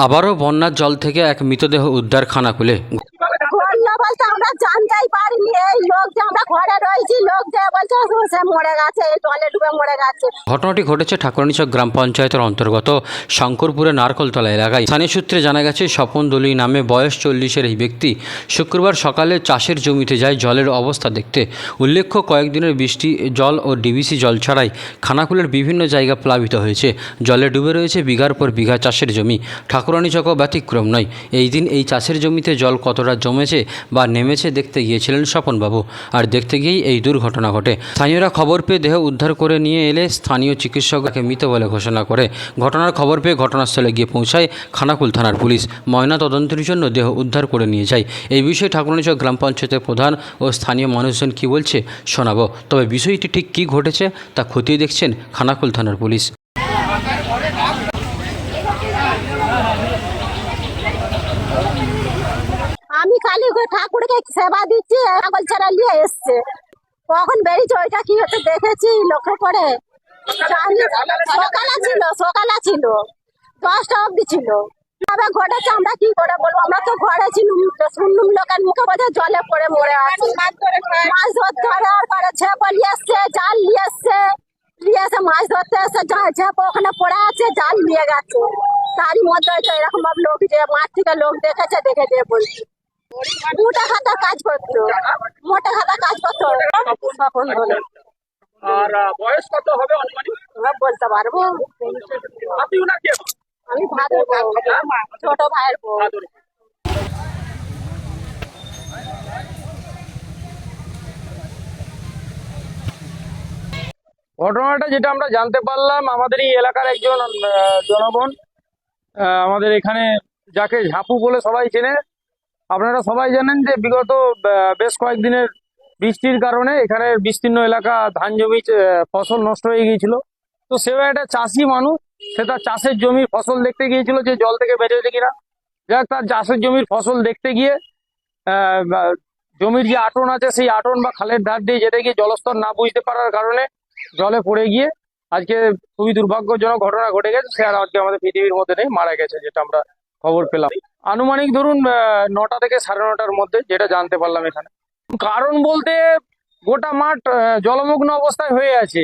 আবারও বন্যার জল থেকে এক মৃতদেহ উদ্ধার খানাকুলে পারিনি এই লোক যে আমরা ঘরে রয়েছি, লোক যে বলছে সে মরে গেছে, এই জলে ডুবে মরে গেছে। ঘটনাটি ঘটেছে ঠাকুরানীচক গ্রাম পঞ্চায়েতের অন্তর্গত শঙ্করপুরের নারকলতলা এলাকায়। স্থানীয় সূত্রে জানা গেছে, স্বপন দলি নামে বয়স চল্লিশের এই ব্যক্তি শুক্রবার সকালে চাষের জমিতে যায় জলের অবস্থা দেখতে। উল্লেখ্য, কয়েকদিনের বৃষ্টি, জল ও ডিবিসি জল ছাড়াই খানাকুলের বিভিন্ন জায়গা প্লাবিত হয়েছে। জলে ডুবে রয়েছে বিঘার পর বিঘা চাষের জমি। ঠাকুরানীচকও ব্যতিক্রম নয়। এই দিন এই চাষের জমিতে জল কতটা জমেছে বা নেমেছে দেখতে গিয়েছিলেন স্বপনবাবু আর দেখতে গিয়েই এই দুর্ঘটনা ঘটে। স্থানীয়রা খবর পেয়ে দেহ উদ্ধার করে নিয়ে এলে স্থানীয় চিকিৎসক তাকে মৃত বলে ঘোষণা করে। ঘটনার খবর পেয়ে ঘটনাস্থলে গিয়ে পৌঁছায় খানাকুল থানার পুলিশ। ময়না তদন্তের জন্য দেহ উদ্ধার করে নিয়ে যায়। এই বিষয়ে ঠাকুরানীচক গ্রাম পঞ্চায়েতের প্রধান ও স্থানীয় মানুষজন কি বলছে শোনাবো। তবে বিষয়টি ঠিক কী ঘটেছে তা খতিয়ে দেখছেন খানাকুল থানার পুলিশ। আমি কালী ঠাকুরকে সেবা দিচ্ছি, ছাগল ছাড়া নিয়ে এসছে। কখন বেরিয়েছে ওইটা কি হচ্ছে দেখেছি লক্ষ্য করে? সকালে ছিল সকালে ছিল। দশটা অব্দি ছিল। ঘটেছে, আমরা কি করে বলব? আমরা তো ঘরে শুনলুম লোকের মুখে জলে পড়ে মরে আছে। মাছ ধরতে নিয়ে জাল নিয়ে নিয়ে এসে মাছ ধরতে ওখানে পড়ে আছে, জাল নিয়ে গেছে। তারই মধ্যে এরকম লোক যে মাঠ থেকে লোক দেখেছে, দেখে দিয়ে বলছি। মোটা খাতা কাজ করতো। মোটা খাতা কাজ করতো। তখন হলো আর বয়স কত হবে অনুমানিক? বলতে পারব। আপনি ওনার কে? আমি ভাতের বউ, ছোট ভাইয়ের বউ। ঘটনাটা যেটা আমরা জানতে পারলাম আমাদের এই এলাকার একজন জনগণ আহ, আমাদের এখানে যাকে ঝাপু বলে সবাই চেনে আপনারা সবাই জানেন যে বিগত বেশ কয়েকদিনের বৃষ্টির কারণে এখানে বিস্তীর্ণ এলাকা ধান জমি ফসল নষ্ট হয়ে গিয়েছিল। তো সেও একটা চাষি মানুষ, সে তার চাষের জমির ফসল দেখতে গিয়েছিল যে জল থেকে বেরিয়েছে কিনা। যাক তার চাষের জমির ফসল দেখতে গিয়ে জমির যে আটন আছে, সেই আটন বা খালের ধার দিয়ে যেতে গিয়ে জলস্তর না বুঝতে পারার কারণে জলে পড়ে গিয়ে আজকে খুবই দুর্ভাগ্যজনক ঘটনা ঘটে গেছে। সে আর আজকে আমাদের পৃথিবীর মধ্যে নেই, মারা গেছে, যেটা আমরা খবর পেলাম। আনুমানিক ধরুন নটা থেকে সাড়ে নটার মধ্যে যেটা জানতে পারলাম এখানে। কারণ বলতে গোটা মাঠ জলমগ্ন অবস্থায় হয়ে আছে।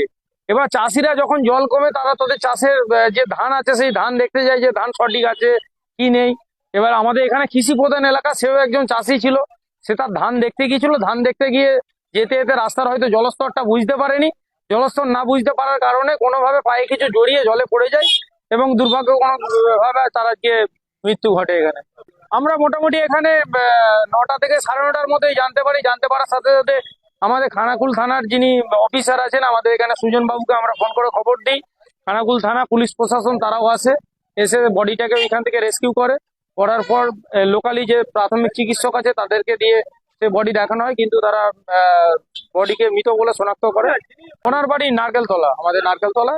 এবার চাষিরা যখন জল কমে, তারা তাদের চাষের যে ধান আছে, সেই ধান দেখতে যায় যে ধান সঠিক আছে কি নেই। এবার আমাদের এখানে কৃষি প্রধান এলাকা, সেও একজন চাষি ছিল। সে তার ধান দেখতে গিয়েছিল। ধান দেখতে গিয়ে যেতে যেতে রাস্তার হয়তো জলস্তরটা বুঝতে পারেনি। জলস্তর না বুঝতে পারার কারণে কোনোভাবে পায়ে কিছু জড়িয়ে জলে পড়ে যায় এবং দুর্ভাগ্য ভাবে তার আজকে মৃত্যু ঘটে এখানে। আমরা মোটামুটি এখানে নটা থেকে সাড়ে নটার মধ্যেই জানতে পারি। জানতে পারার সাথে সাথে আমাদের খানাকুল থানার যিনি অফিসার আছেন, আমাদের এখানে সুজন বাবুকে আমরা ফোন করে খবর দিই। খানাকুল থানা পুলিশ প্রশাসন তারাও আসে, এসে বডিটাকে এখান থেকে রেস্কিউ করে। করার পর লোকালি যে প্রাথমিক চিকিৎসক আছে, তাদেরকে দিয়ে সে বডি দেখানো হয়, কিন্তু তারা বডিকে মৃত বলে শনাক্ত করে। ওনার বাড়ি নারকেলতলা, আমাদের নারকেলতলা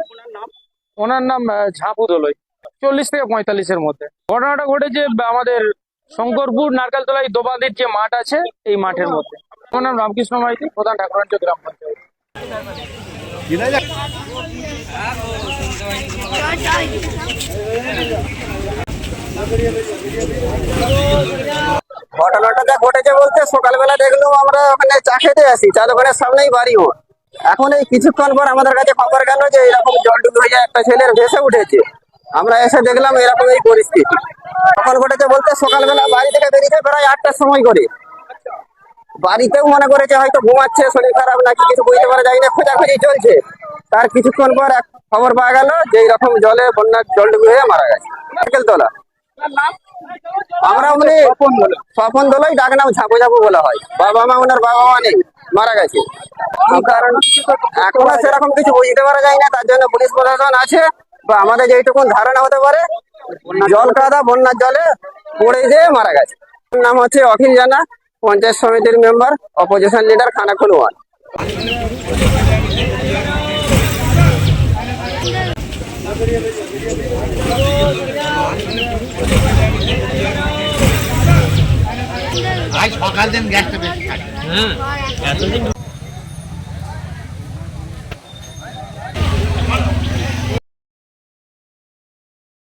ওনার নাম ঝাপু দোলই। চল্লিশ থেকে পঁয়তাল্লিশের মধ্যে। ঘটনাটা ঘটেছে আমাদের শঙ্করপুর নারকেলতলায় দোবাদির যে মাঠ আছে, এই মাঠের মধ্যে। আমার নাম রামকৃষ্ণ মাইতি, প্রধান ঠাকুরাঞ্চ গ্রাম পঞ্চায়েত। ঘটনাটা যা ঘটেছে বলতে সকালবেলা দেখলাম আমরা ওখানে চা খেতে আসি চা সামনেই বাড়ি এখন এই কিছুক্ষণ পর আমাদের কাছে খবর গেল যে এরকম জল ডুবে হয়ে একটা ছেলের ভেসে উঠেছে। আমরা এসে দেখলাম এরকম এই পরিস্থিতি। কখন ঘটেছে বলতে সকালবেলা বাড়ি থেকে বেরিয়েছে প্রায় আটটার সময় করে বাড়িতেও মনে করেছে হয়তো ঘুমাচ্ছে, শরীর খারাপ নাকি কিছু বুঝতে পারা যায় না, খোঁজাখুঁজি চলছে। তার কিছুক্ষণ পর এক খবর পাওয়া গেল যে এইরকম জলে বন্যার জল ডুবে হয়ে মারা গেছে। নারকেলতলা আমরা উনি স্বপন দোলাই ডাক নাম ঝাপু ঝাপু বলা হয়। বাবা মা ওনার বাবা মা নেই, মারা গেছে। কারণ এখনও সেরকম কিছু বুঝতে পারা যায় না, তার জন্য পুলিশ প্রশাসন আছে। বা আমাদের যেটুকুন ধারণা হতে পারে জল কাদা বন্যার জলে পড়ে যেয়ে মারা গেছে। নাম হচ্ছে অখিল জানা পঞ্চায়েত সমিতির member opposition leader Khanakul one আজ সকাল দিন গ্যাসটা বেশি থাকে